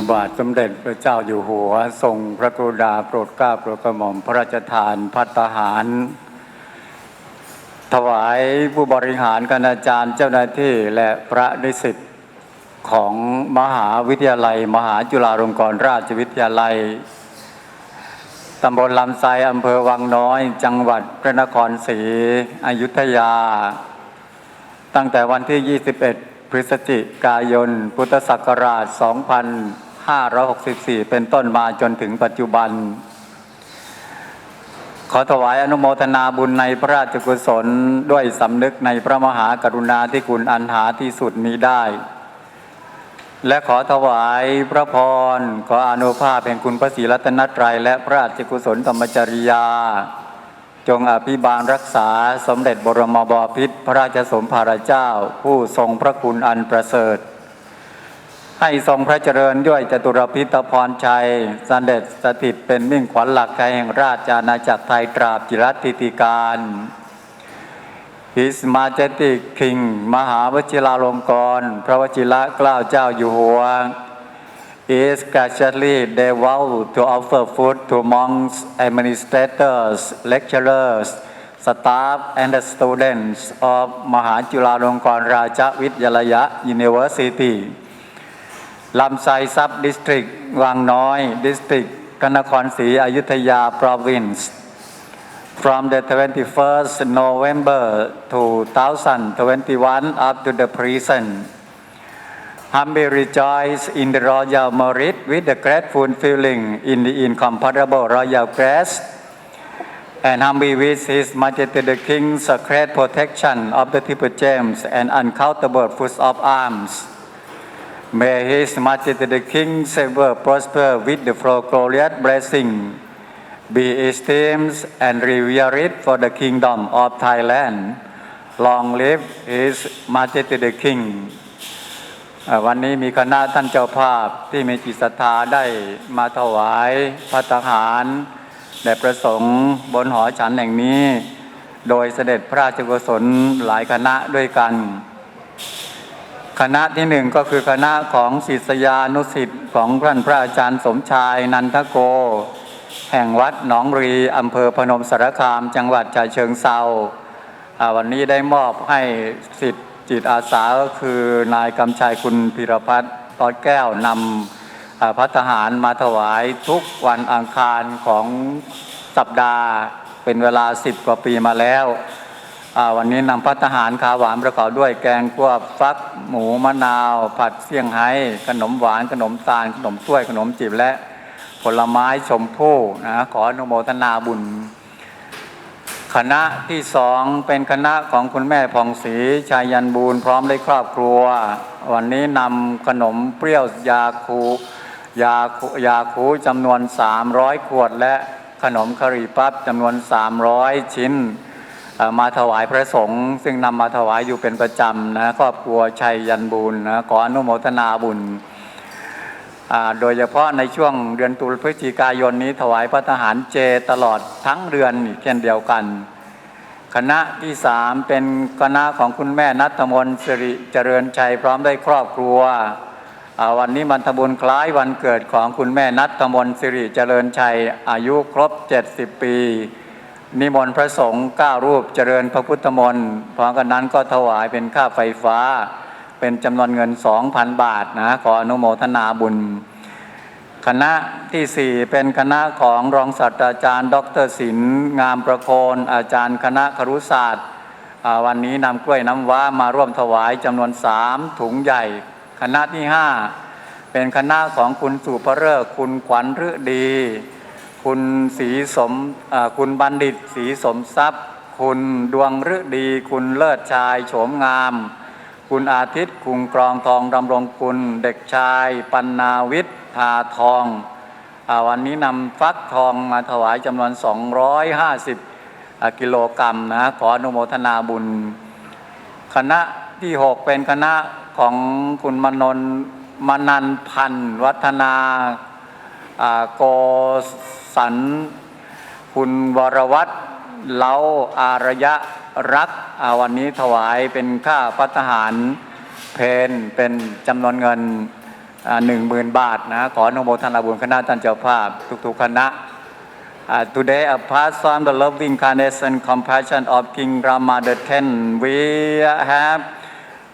ระบาทสมเด็จพระเจ้าอยู่หัว ทรงพระกรุณาโปรดเกล้าโปรดกระหม่อมพระราชทานพัตตาหาร ถวายผู้บริหารคณาจารย์เจ้าหน้าที่และพระนิสิตของมหาวิทยาลัย มหาจุฬาลงกรณราชวิทยาลัยตำบลลำไทรอำเภอวังน้อย จังหวัดพระนครศรีอยุธยา ตั้งแต่วันที่ 21 พฤศจิกายน พุทธศักราช 2564 เป็นต้นมาจนถึงปัจจุบัน ขอถวายอนุโมทนาบุญในพระราชกุศลด้วยสำนึกในพระมหากรุณาธิคุณอันหาที่สุดมีได้ และขอถวายพระพร ขออนุภาพแห่งคุณพระศรีรัตนตรัยและพระราชกุศลธรรมจริยา จงอภิบาลรักษาสมเด็จบรมบพิตรพระราชสมภารเจ้า ผู้ทรงพระคุณอันประเสริฐ ให้ทรงพระเจริญด้วยจตุรพิตพรชัยสเด็จสถิตเป็นมิ่งขวัญหลักใจแห่งราชอาณาจักรไทยตราบจิรัติติการ His Majestic King มหาวชิราลงกร พระวชิระเกล้าเจ้าอยู่หัว is graciously devout to offer food to monks, administrators, lecturers, staff, and students of มหาจุฬาลงกรณราชวิทยาลัย University ลำไส้ซับดิสตริกวังน้อยดิสตริกกนครศรีอยุธยา province from the 21st November 2021 up to the present Humbly rejoice in the royal merit with the grateful feeling in the incomparable royal grace and humbly wish His Majesty the King's sacred protection of the triple gems and uncountable fruits of arms. May His Majesty the King ever prosper with the flow glorious blessing, be esteemed and revered for the kingdom of Thailand. Long live His Majesty the King. วันนี้มีคณะท่านเจ้าภาพที่มีจิตศรัทธาได้มาถวายพระทหารแด่ประสงค์บนหอฉันแห่งนี้ โดยเสด็จพระราชกุศลหลายคณะด้วยกัน คณะที่หนึ่งก็คือคณะของศิษยานุศิษย์ของท่านพระอาจารย์สมชายนันทโก แห่งวัดหนองรีอำเภอพนมสารคาม จังหวัดฉะเชิงเซาวันนี้ได้มอบให้สิทธิ์จิตอาสาก็คือนายกำชัยคุณพิรพัฒน์ตอดแก้วนำพัฒหารมาถวายทุกวันอังคารของสัปดาห์เป็นเวลาสิบกว่าปีมาแล้ว วันนี้นำพัฒหารคาหวานประกอบด้วยแกงคั่วฟักหมูมะนาว ผัดเสี่ยงไฮ้ขนมหวานขนมตาลขนมถ้วยขนมจีบและผลไม้ชมพู่นะขออนุโมทนาบุญ คณะที่สองเป็นคณะของคุณแม่ผ่องศรีชายันบูรพร้อมด้วยครอบครัว วันนี้นำขนมเปรี้ยวยาคูยาคูยาคูจำนวน 300 ขวดและขนมคารีปั๊บจำนวน 300 ชิ้น มาถวายพระสงฆ์ซึ่งนำมาถวายอยู่เป็นประจำนะครอบครัวชัยยันบูรณ์นะขออนุโมทนาบุญ โดยเฉพาะในช่วงเดือนตุลพฤศจิกายนนี้ถวายพระทหารเจตลอดทั้งเดือนเช่นเดียวกัน คณะที่สามเป็นคณะของคุณแม่นัทมนสิริเจริญชัยพร้อมด้วยครอบครัววันนี้มันทบุญคล้ายวันเกิดของคุณแม่นัทมนสิริเจริญชัยอายุครบ 70 ปี นิมนต์พระสงฆ์เก้ารูปเจริญพระพุทธมนต์พร้อมกันนั้นก็ถวายเป็นค่าไฟฟ้า เป็นจำนวนเงิน2,000บาทนะขออนุโมทนาบุญ คณะที่4เป็นคณะของรองศาสตราจารย์ ดรศิลป์งามประโคนอาจารย์คณะครุศาสตร์วันนี้นำกล้วยน้ำว้ามาร่วมถวายจำนวน3ถุงใหญ่ คณะที่5เป็นคณะของคุณสุภเริกคุณขวัญฤดี คุณศรีสมคุณบัณฑิตศรีสมทรัพย์ คุณดวงฤดี คุณเลิศชายโฉมงาม คุณอาทิตย์คุงกรองทองดำรงกุลเด็กชาย ปันนาวิทย์ทาทองอวันนี้นำฟักทองมาถวายจำนวน 250อ่ากิโลกรัมนะขออนุโมทนาบุญ คณะที่ 6 เป็นคณะของคุณมนนมนันพันธ์วัฒนาอ่าโก สัน คุณวรวัตรเล้าอารยะรักอาวันนี้ถวายเป็นค่าพัฒหารเพนเป็นจำนวนเงินหนึ่งหมื่นบาทนะขออนุโมทนาบุญคณะท่านเจ้าภาพทุกๆคณะ Uh, today, apart from the loving kindness and compassion of King Rama the Ten, we have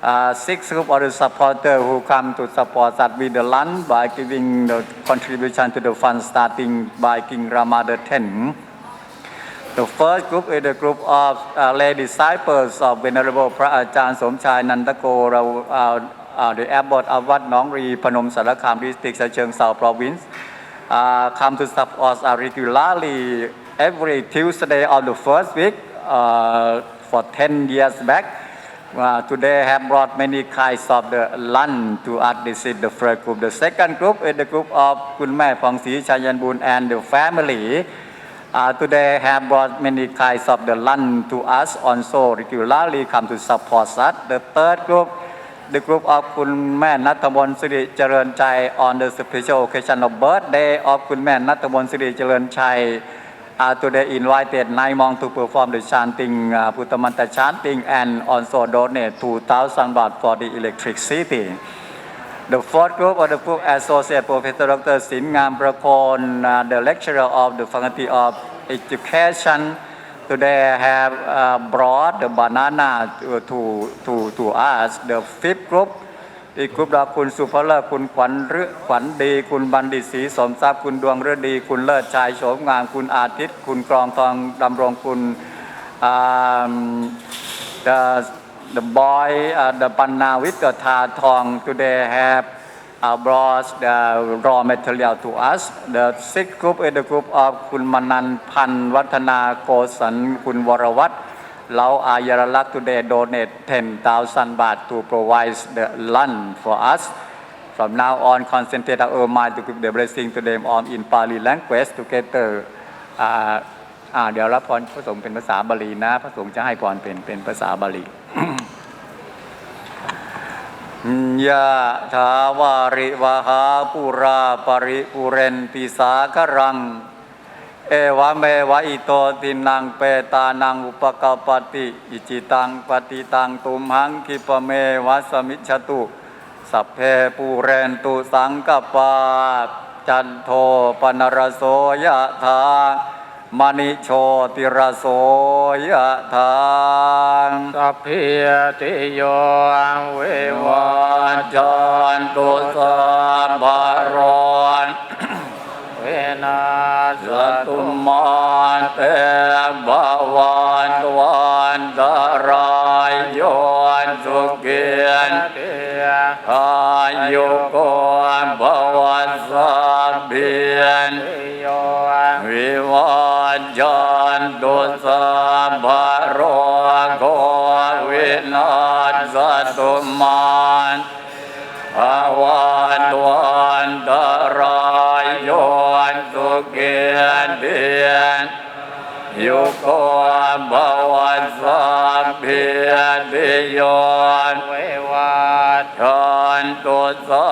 uh, six group of the supporters who come to support us with the lunch by giving the contribution to the fund starting by King Rama the Ten. The first group is the group of uh, lay disciples of Venerable พระอาจารย์สมชายนันทโกเรา uh, uh, the abbot of วัดหนองรีพนมสารคาม district ฉะเชิงเซา province uh, come to support us uh, regularly every Tuesday of the first week uh, for 10 years back. Uh, today have brought many kinds of the lunch to us. This is the first group. The second group is the group of คุณแม่ฟองศรีชัยยันบุญ and the family. Uh, today have brought many kinds of the lunch to us also regularly come to support us. The third group, the group of คุณแม่นัทมนต์สิริเจริญใจ on the special occasion of birthday of คุณแม่นั Uh, today invited nine monks to perform the chanting uh, Puttamanta chanting and also donate 2,000 baht for the electric city. The fourth group of the group Associate Professor Dr. Sin Ngam Prakon, uh, the lecturer of the Faculty of Education, today have uh, brought the banana to, to, to, to us. The fifth group อีกกลุ่มดาวคุณสุภเลิศคุณขวัญฤขวัญดี คุณบัณฑิตศรีสมทรัพย์คุณดวงฤดี คุณเลิศชายโฉมงามคุณอาทิตย์ คุณกรองทองดำรงคุณ um, the the boy uh, the panna with the tha thong today have uh, brought the raw material to us the sixth group is the group of คุณมนันพันวัฒนาโกสันคุณวรวัตร เราอายรลักษ์ today donate 10,000 baht to provide the lunch for us. From now on, concentrate our mind to give the blessing to them on in Pali language together. อ่าเดี๋ยวรับพรพระสงฆ์เป็นภาษาบาลีนะ พระสงฆ์จะให้พรเป็นเป็นภาษาบาลียะถาวาริวหาปุราปริปุเรนติสาครัง เอวะเมวะอิโตตินังเปตานังอุปกปปติอิจิตังปฏิตังตุมหังคิปเมวะสมิจฉตุ สัพเพปูเรนตุสังกปาจันโทปนรโสยะธามณิโชติรโสยะธาสัพเพติโยเวววัาจันตุสัพพะโรน นัสตุมาเตบาวันตวันตรายโยนสุเกียนเตียอายุโกภวันสัพเบียนวิวัจจันตุสัพพะโรโควินาศตุมันภาวันวัน โกภวันสัมเพียติโยนเววัจชันตุสา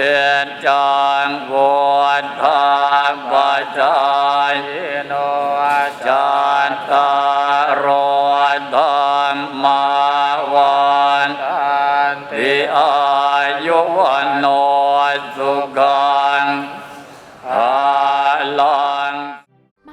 เนียนจองวง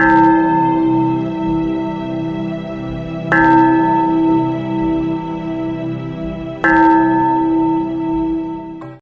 Thank you.